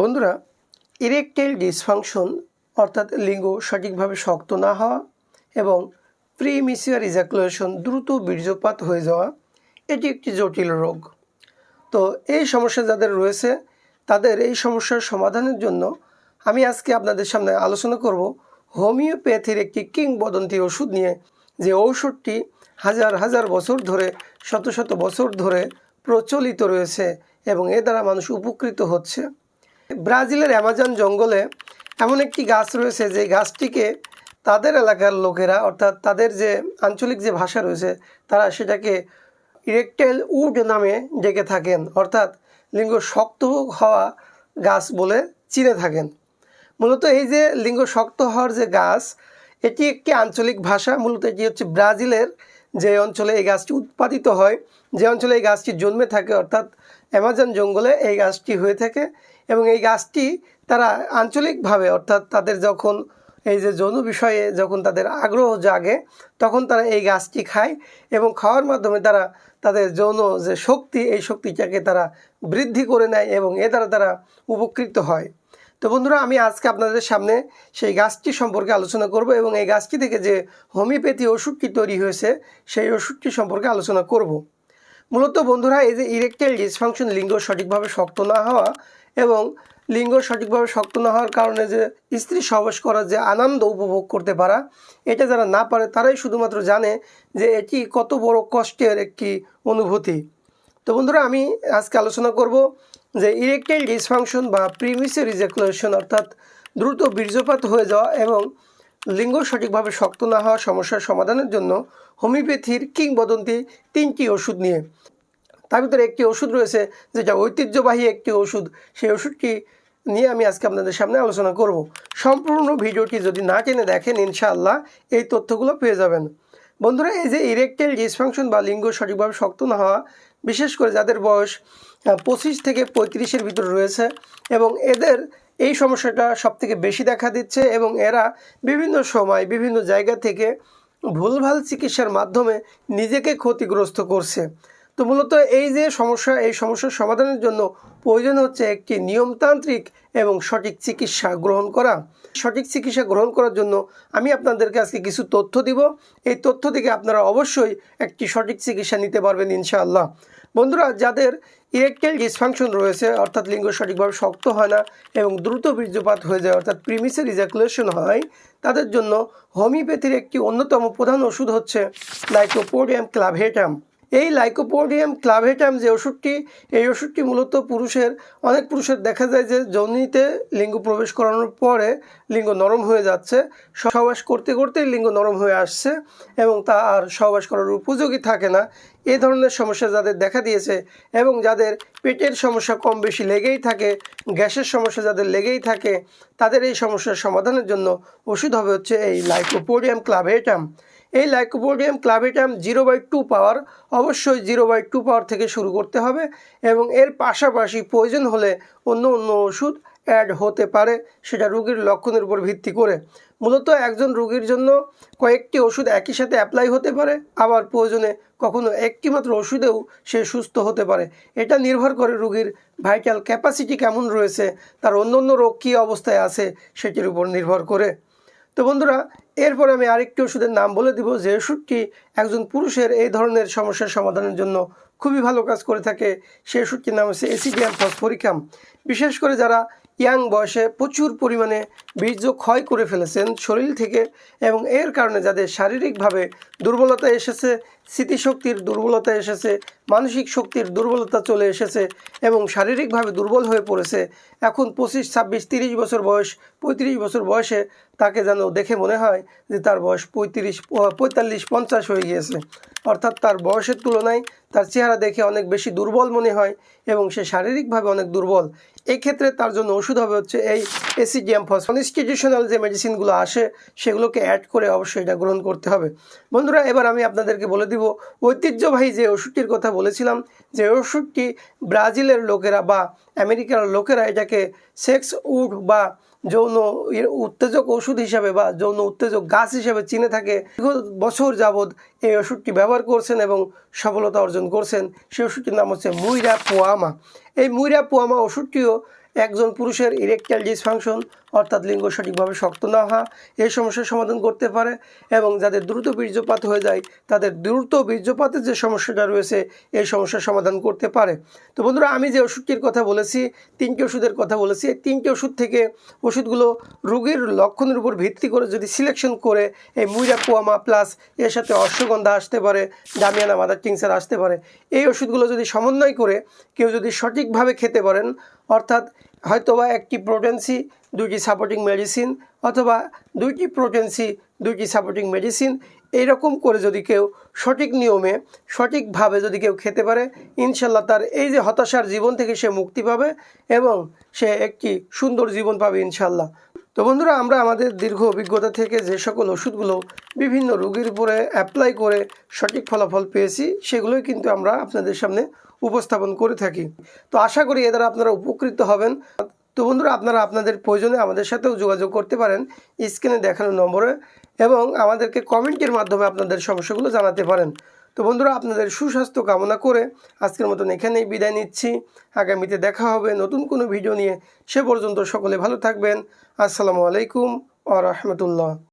বন্ধুরা erectile dysfunction অর্থাৎ লিঙ্গ সঠিকভাবে শক্ত না হওয়া এবং প্রিমিসিয়ার ইজাকুলেশন দ্রুত বীর্যপাত হয়ে যাওয়া, এটি একটি জটিল রোগ। তো এই সমস্যা যাদের রয়েছে, তাদের এই সমস্যার সমাধানের জন্য আমি আজকে আপনাদের সামনে আলোচনা করব হোমিওপ্যাথির একটি কিংবদন্তি ওষুধ নিয়ে, যে ঔষধটি হাজার হাজার বছর ধরে, শত শত বছর ধরে প্রচলিত রয়েছে এবং এ দ্বারা মানুষ উপকৃত হচ্ছে। ব্রাজিলের অ্যামাজন জঙ্গলে এমন একটি গাছ রয়েছে যে গাছটিকে তাদের এলাকার লোকেরা, অর্থাৎ তাদের যে আঞ্চলিক যে ভাষা রয়েছে, তারা সেটাকে ইরেকটাইল উড নামে ডেকে থাকেন, অর্থাৎ লিঙ্গ শক্ত হওয়া গাছ বলে চিনে থাকেন। মূলত এই যে লিঙ্গ শক্ত হওয়ার যে গাছ, এটি একটি আঞ্চলিক ভাষা, মূলত এটি হচ্ছে ব্রাজিলের যে অঞ্চলে এই গাছটি উৎপাদিত হয়, যে অঞ্চলে এই গাছটি জন্মে থাকে, অর্থাৎ অ্যামাজন জঙ্গলে এই গাছটি হয়ে থাকে এবং এই গাছটি তারা আঞ্চলিকভাবে, অর্থাৎ তাদের যখন এই যে যৌন বিষয়ে যখন তাদের আগ্রহ জাগে, তখন তারা এই গাছটি খায় এবং খাওয়ার মাধ্যমে তারা তাদের যৌন যে শক্তি, এই শক্তিটাকে তারা বৃদ্ধি করে নেয় এবং এ দ্বারা তারা উপকৃত হয়। তো বন্ধুরা, আমি আজকে আপনাদের সামনে সেই গাছটি সম্পর্কে আলোচনা করব এবং এই গাছটি থেকে যে হোমিওপ্যাথি ওষুধটি তৈরি হয়েছে, সেই ওষুধটি সম্পর্কে আলোচনা করব। মূলত বন্ধুরা, এই যে ইরেকটাইল ডিসফাংশন লিঙ্গ সঠিকভাবে শক্ত না হওয়া এবং লিঙ্গ সঠিকভাবে শক্ত না হওয়ার কারণে যে স্ত্রী সহবাস করার যে আনন্দ উপভোগ করতে পারা, এটা যারা না পারে তারাই শুধুমাত্র জানে যে এটি কত বড় কষ্টের একটি অনুভূতি। তো বন্ধুরা, আমি আজকে আলোচনা করব যে ইরেকটাইল ডিসফাংশন বা প্রিমিসের রিজেকুলেশন অর্থাৎ দ্রুত বীর্যপাত হয়ে যাওয়া এবং লিঙ্গ সঠিকভাবে শক্ত না হওয়া সমস্যার সমাধানের জন্য হোমিওপ্যাথির কিংবদন্তি তিনটি ওষুধ নিয়ে। তার ভিতরে একটি ওষুধ রয়েছে যেটা ঐতিহ্যবাহী একটি ওষুধ। সেই ওষুধটি নিয়ে আমি আজকে আপনাদের সামনে আলোচনা করব। সম্পূর্ণ ভিডিওটি যদি না টেনে দেখেন, ইনশাআল্লাহ এই তথ্যগুলো পেয়ে যাবেন। বন্ধুরা, এই যে ইরেকটাইল ডিসফাংশন বা লিঙ্গ সঠিকভাবে শক্ত না হওয়া, বিশেষ করে যাদের বয়স পঁচিশ থেকে পঁয়ত্রিশের ভিতরে রয়েছে এবং এদের এই সমস্যাটা সবথেকে বেশি দেখা দিচ্ছে এবং এরা বিভিন্ন সময় বিভিন্ন জায়গা থেকে ভুলভাল চিকিৎসার মাধ্যমে নিজেকে ক্ষতিগ্রস্ত করছে। তো মূলত এই যে সমস্যা, এই সমস্যার সমাধানের জন্য প্রয়োজন হচ্ছে একটি নিয়মতান্ত্রিক এবং সঠিক চিকিৎসা গ্রহণ করা। সঠিক চিকিৎসা গ্রহণ করার জন্য আমি আপনাদেরকে আজকে কিছু তথ্য দিব। এই তথ্য থেকে আপনারা অবশ্যই একটি সঠিক চিকিৎসা নিতে পারবেন ইনশাআল্লাহ। বন্ধুরা, যাদের ইরেকটাইল ডিসফাংশন রয়েছে, অর্থাৎ লিঙ্গ সঠিকভাবে শক্ত হয় না এবং দ্রুত বীর্যপাত হয়ে যায়, অর্থাৎ প্রিমিসের রিজাকুলেশন হয়, তাদের জন্য হোমিওপ্যাথির একটি অন্যতম প্রধান ওষুধ হচ্ছে লাইকোপোডিয়াম ক্লাভেটাম এই লাইকোপোডিয়াম ক্লাভেটাম যে ওষুধটি, এই ওষুধটি মূলত পুরুষের, অনেক পুরুষের দেখা যায় যে যৌনিতে লিঙ্গ প্রবেশ করানোর পরে লিঙ্গ নরম হয়ে যাচ্ছে, সহবাস করতে করতেই লিঙ্গ নরম হয়ে আসছে এবং তা আর সহবাস করার উপযোগী থাকে না। এই ধরনের সমস্যা যাদের দেখা দিয়েছে এবং যাদের পেটের সমস্যা কম বেশি লেগেই থাকে, গ্যাসের সমস্যা যাদের লেগেই থাকে, তাদের এই সমস্যার সমাধানের জন্য ওষুধ হবে হচ্ছে এই লাইকোপোডিয়াম ক্লাভেটাম এই lycopodium clavatum zero by two power অবশ্যই জিরো বাই টু পাওয়ার থেকে শুরু করতে হবে এবং এর পাশাপাশি প্রয়োজন হলে অন্য অন্য ওষুধ অ্যাড হতে পারে, সেটা রুগীর লক্ষণের উপর ভিত্তি করে। মূলত একজন রুগীর জন্য কয়েকটি ওষুধ একই সাথে অ্যাপ্লাই হতে পারে, আবার প্রয়োজনে কখনো একটি মাত্র ওষুধেও সে সুস্থ হতে পারে। এটা নির্ভর করে রুগীর ভাইটাল ক্যাপাসিটি কেমন রয়েছে, তার অন্য অন্য রোগ কী অবস্থায় আছে, সেটির উপর নির্ভর করে। তো বন্ধুরা, এরপর আমি আরেকটি ওষুধের নাম বলে দিব, যে ওষুধটি একজন পুরুষের এই ধরনের সমস্যার সমাধানের জন্য খুবই ভালো কাজ করে থাকে। সেই ওষুধটির নাম হচ্ছে এসিডিয়াম ফসফরিকাম। বিশেষ করে যারা ইয়াং বয়সে প্রচুর পরিমাণে বীর্য ক্ষয় করে ফেলেছেন শরীর থেকে এবং এর কারণে যাদের শারীরিকভাবে দুর্বলতা এসেছে স্মৃতিশক্তির দুর্বলতা এসেছে, মানসিক শক্তির দুর্বলতা চলে এসেছে এবং শারীরিকভাবে দুর্বল হয়ে পড়েছে। এখন পঁচিশ, ছাব্বিশ, তিরিশ বছর বয়স, পঁয়ত্রিশ বছর বয়সে তাকে যেন দেখে মনে হয় যে তার বয়স পঁয়ত্রিশ পঁয়তাল্লিশ, পঞ্চাশ হয়ে গিয়েছে। অর্থাৎ তার বয়সের তুলনায় তার চেহারা দেখে অনেক বেশি দুর্বল মনে হয় এবং সে শারীরিকভাবে অনেক দুর্বল। এই ক্ষেত্রে তার জন্য ওষুধ হবে হচ্ছে এই এসিডিয়াম ফস ইনস্টিটিউশনাল যে মেডিসিনগুলো আসে সেগুলোকে অ্যাড করে অবশ্যই এটা গ্রহণ করতে হবে। বন্ধুরা, এবার আমি আপনাদেরকে বলে দিব ঐতিহ্যবাহী যে ওষুধটির কথা বলেছিলাম, যে ওষুধটি ব্রাজিলের লোকেরা বা আমেরিকার লোকেরা এটাকে সেক্স উড বা যৌন উত্তেজক ওষুধ হিসাবে বা যৌন উত্তেজক গাছ হিসাবে চিনে থাকে। বছর যাবৎ এই ওষুধটি ব্যবহার করছেন এবং সফলতা অর্জন করছেন। সেই ওষুধটির নাম হচ্ছে মুইরা পোয়ামা এই মুইরা পোয়ামা ওষুধটিও একজন পুরুষের ইরেকটাইল ডিসফাংশন অর্থাৎ লিঙ্গ সঠিকভাবে শক্ত না হওয়া, এই সমস্যার সমাধান করতে পারে এবং যাদের দ্রুত বীর্যপাত হয়ে যায়, তাদের দ্রুত বীর্যপাতের যে সমস্যাটা রয়েছে, এই সমস্যার সমাধান করতে পারে। তো বন্ধুরা, আমি যে ওষুধটির কথা বলেছি, তিনটি ওষুধের কথা বলেছি, এই তিনটি ওষুধ থেকে ওষুধগুলো রোগীর লক্ষণের উপর ভিত্তি করে যদি সিলেকশন করে, এই মুইরা কোয়ামা প্লাস এর সাথে অশ্বগন্ধা আসতে পারে ডামিয়ানা মাদার টিংসার আসতে পারে, এই ওষুধগুলো যদি সমন্বয় করে, কেউ যদি সঠিকভাবে খেতে পারেন অর্থাৎ হয়তোবা একটি প্রোটেন্সি দুইটি সাপোর্টিং মেডিসিন অথবা দুইটি প্রোটেন্সি দুইটি সাপোর্টিং মেডিসিন এইরকম করে যদি কেউ সঠিক নিয়মে, সঠিকভাবে যদি কেউ খেতে পারে, ইনশাল্লাহ তার এই যে হতাশার জীবন থেকে সে মুক্তি পাবে এবং সে একটি সুন্দর জীবন পাবে ইনশাল্লাহ। তো বন্ধুরা, আমরা আমাদের দীর্ঘ অভিজ্ঞতা থেকে যে সকল ওষুধগুলো বিভিন্ন রোগীর উপরে অ্যাপ্লাই করে সঠিক ফলাফল পেয়েছি, সেগুলোই কিন্তু আমরা আপনাদের সামনে উপস্থাপন করে থাকি। তো আশা করি এ দ্বারা আপনারা উপকৃত হবেন। তো বন্ধুরা, আপনারা আপনাদের প্রয়োজনে আমাদের সাথেও যোগাযোগ করতে পারেন স্ক্রিনে দেখানো নম্বরে এবং আমাদেরকে কমেন্টের মাধ্যমে আপনাদের সমস্যাগুলো জানাতে পারেন। তো বন্ধুরা, আপনাদের সুস্বাস্থ্য কামনা করে আজকের মতন এখানেই বিদায় নিচ্ছি। আগামীতে দেখা হবে নতুন কোনো ভিডিও নিয়ে। সে পর্যন্ত সকলে ভালো থাকবেন। আসসালামু আলাইকুম আ রহমতুল্লাহ।